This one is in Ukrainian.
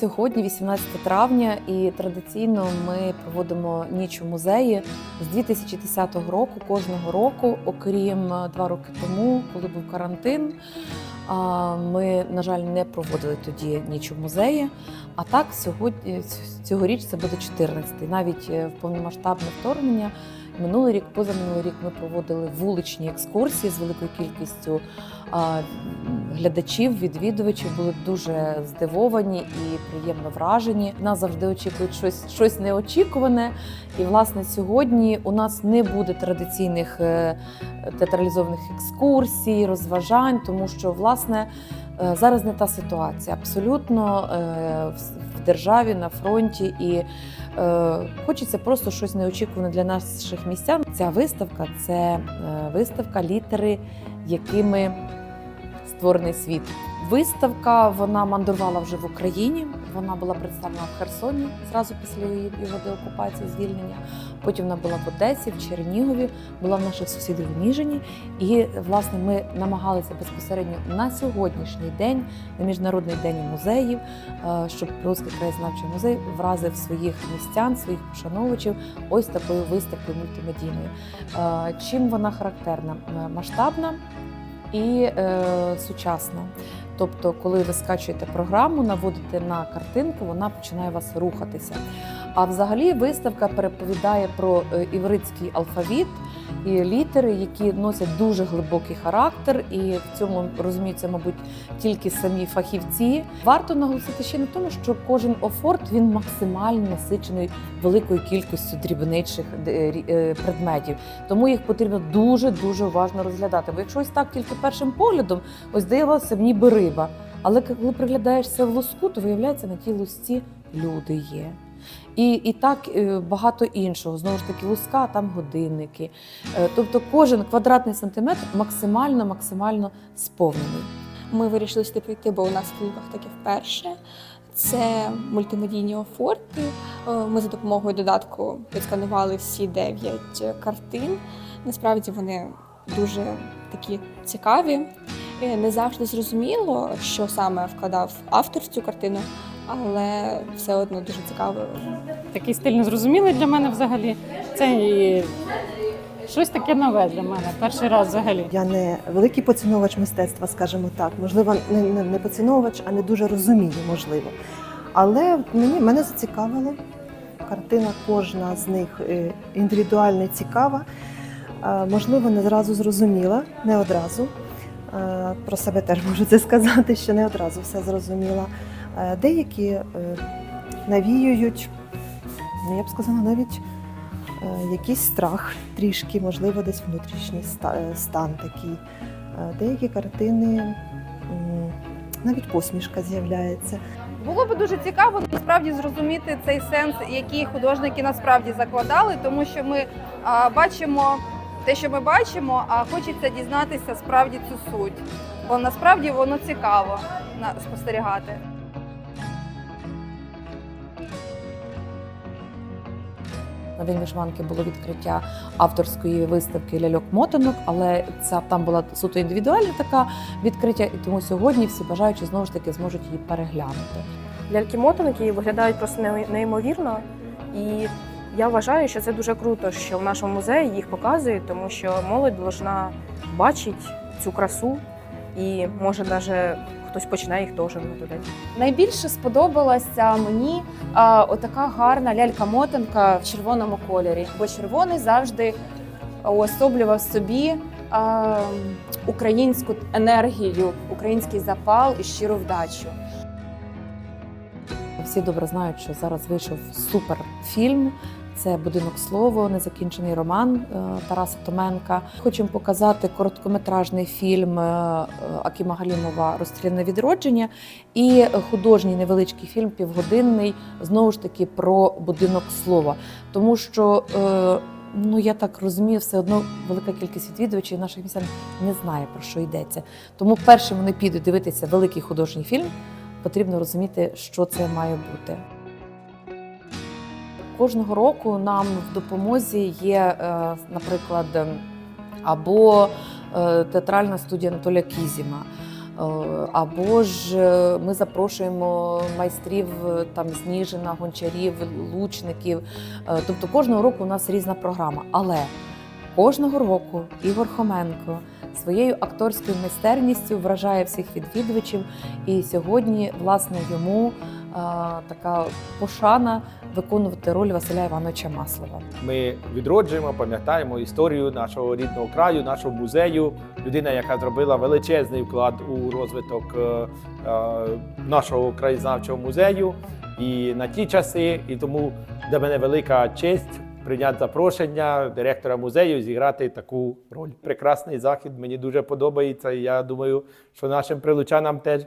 Сьогодні 18 травня, і традиційно ми проводимо ніч у музеї з 2010 року. Кожного року, окрім е, два роки тому, коли був карантин. Ми, на жаль, не проводили тоді ніч у музеї. А так, сьогодні цьогоріч це буде 14-й. Навіть е, в повномасштабне вторгнення минулий рік, позаминулий рік ми проводили вуличні екскурсії з великою кількістю глядачів, відвідувачів були дуже здивовані і приємно вражені. Нас завжди очікують щось, щось неочікуване. І власне сьогодні у нас не буде традиційних е, театралізованих екскурсій, розважань, тому що власне. Е, Зараз не та ситуація. Абсолютно е, в- державі на фронті, і е, хочеться просто щось неочікуване для наших містян. Ця виставка це виставка літери, якими створений світ. Виставка вона мандрувала вже в Україні. Вона була представлена в Херсоні зразу після її- його деокупації, звільнення. Потім вона була в Одесі, в Чернігові, була в наших сусідів в Ніжині. І власне ми намагалися безпосередньо на сьогоднішній день, на міжнародний день музеїв, е, щоб Прилуцький краєзнавчий музей вразив своїх містян, своїх пошановувачів ось такою виставкою мультимедійною. Е, Чим вона характерна? Е, Масштабна і е, сучасна. Тобто, коли ви скачуєте програму, наводите на картинку, вона починає вас рухатися. А взагалі виставка переповідає про е, івритський алфавіт і літери, які носять дуже глибокий характер, і в цьому розуміються, мабуть, тільки самі фахівці. Варто наголосити ще на тому, що кожен офорт він максимально насичений великою кількістю дрібничих е, е, предметів. Тому їх потрібно дуже дуже уважно розглядати. Бо якщо ось так тільки першим поглядом, ось здавалося ніби риба. Але коли приглядаєшся в луску, то виявляється, на тій лусці люди є. І, і так е, багато іншого. Знову ж таки, луска, там годинники. Е, Тобто кожен квадратний сантиметр максимально максимально сповнений. Ми вирішили сюди прийти, бо у нас в Львовах таке вперше. Це мультимедійні офорти. Е, Ми за допомогою додатку відсканували всі дев'ять картин. Насправді вони дуже такі цікаві. Не завжди зрозуміло, що саме вкладав автор в цю картину, але все одно дуже цікаво. Такий стиль незрозумілий для мене взагалі. Це і щось таке нове для мене. Перший раз взагалі. Я не великий поціновувач мистецтва, скажімо так. Можливо, не, не, не поціновувач, а не дуже розумію, можливо. Але мені мене зацікавило. Картина кожна з них е, індивідуальна і цікава. Е, Можливо, не зразу зрозуміла, не одразу. Е, Про себе теж можу це сказати, що не одразу все зрозуміла. Е, Деякі е, навіюють, ну я б сказала, навіть е, якийсь страх, трішки, можливо, десь внутрішній стан такий. Деякі картини навіть посмішка з'являється. Було б дуже цікаво насправді зрозуміти цей сенс, який художники насправді закладали, тому що ми а, бачимо те, що ми бачимо, а хочеться дізнатися справді цю суть. Бо насправді воно цікаво спостерігати. На день вишиванки було відкриття авторської виставки ляльок-мотанок, але це там була суто індивідуальна така відкриття, і тому сьогодні всі бажаючі знову ж таки зможуть її переглянути. ляльки-мотанки виглядають просто неймовірно. І я вважаю, що це дуже круто, що в нашому музеї їх показують, тому що молодь должна бачити цю красу, і може навіть хтось починає їх теж наблюдати. Найбільше сподобалася мені а, отака гарна лялька-мотанка в червоному кольорі, бо червоний завжди уособлював собі а, українську енергію, український запал і щиру вдачу. Всі добре знають, що зараз вийшов суперфільм. Це будинок слово, незакінчений роман е, Тараса Томенка. Хочемо показати короткометражний фільм е, Акіма Галімова Розстріляне відродження і художній невеличкий фільм, півгодинний, знову ж таки про будинок слова. Тому що е, ну я так розумію, все одно велика кількість відвідувачів наших містян не знає про що йдеться. Тому першим вони підуть дивитися великий художній фільм потрібно розуміти, що це має бути. Кожного року нам в допомозі є, е, наприклад, ем, або е, театральна студія Анатолія Кізіма, Або ж е, ми запрошуємо майстрів е, там з Ніжина, гончарів, лучників. Е, Тобто кожного року у нас різна програма. Але кожного року Ігор Хоменко своєю акторською майстерністю вражає всіх відвідувачів. І сьогодні, власне, йому е, така пошана виконувати роль Василя Івановича Маслова. Ми відроджуємо, пам'ятаємо історію нашого рідного краю, нашого музею. Людина, яка зробила величезний вклад у розвиток е, е, нашого краєзнавчого музею і на ті часи. І тому для мене велика честь прийняти запрошення директора музею зіграти таку роль. Прекрасний захід, мені дуже подобається. І я думаю, що нашим прилучанам теж